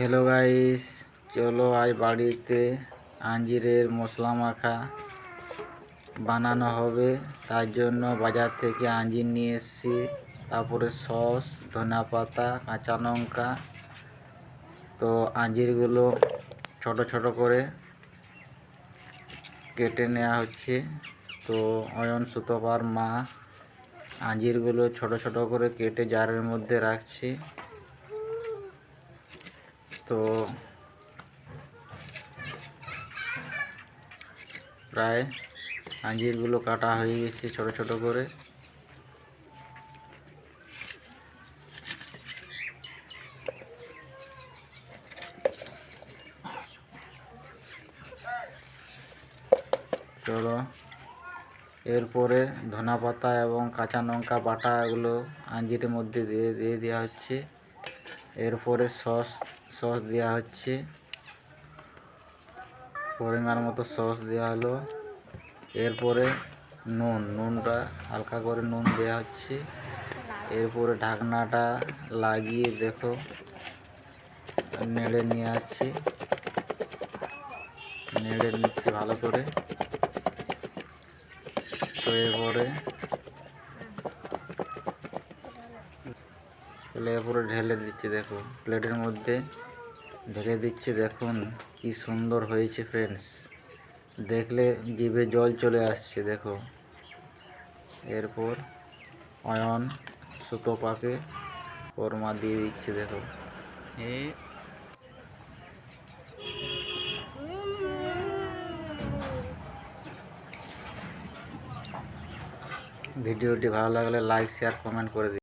Hello guys চলো আজ বাড়িতে আঞ্জিরের মশলা মাখা বানানো হবে। তার জন্য বাজার থেকে আঞ্জির নিয়ে এসেছি। তারপরে সস ধনা পাতা কাঁচা লঙ্কা। তো আঞ্জিরগুলো ছোট ছোট করে কেটে নেওয়া হচ্ছে। তো অয়ন, সুতপার মা আঞ্জিরগুলো ছোট ছোট করে কেটে জারের মধ্যে রাখছে। তো প্রায় আঞ্জিরগুলো কাটা হয়ে গেছে ছোট ছোট করে। চলো, এরপরে ধনা পাতা এবং কাঁচা লঙ্কা বাটা এগুলো আঞ্জিরের মধ্যে দিয়ে দিয়ে দেওয়া হচ্ছে। এরপরে সস সস দেওয়া হচ্ছে। পরিমাণ মতো সস দেওয়া হলো। এরপরে নুন, নুনটা হালকা করে নুন দেওয়া হচ্ছে। এরপরে ঢাকনাটা লাগিয়ে দেখো, নেড়ে নিয়ে যাচ্ছি নেড়ে নিচ্ছি ভালো করে। তো এরপরে এরপরে ঢেলে দিচ্ছি দেখো, প্লেটের মধ্যে। ঢেলে দিচ্ছে, দেখুন কি সুন্দর হয়েছে ফ্রেন্ডস দেখলে জিভে জল চলে আসছে, দেখো। এরপর অয়ন সুতো পাকে কোরমা দিয়ে দিচ্ছে, দেখো। ভিডিওটি ভালো লাগলে লাইক শেয়ার কমেন্ট করে দিন।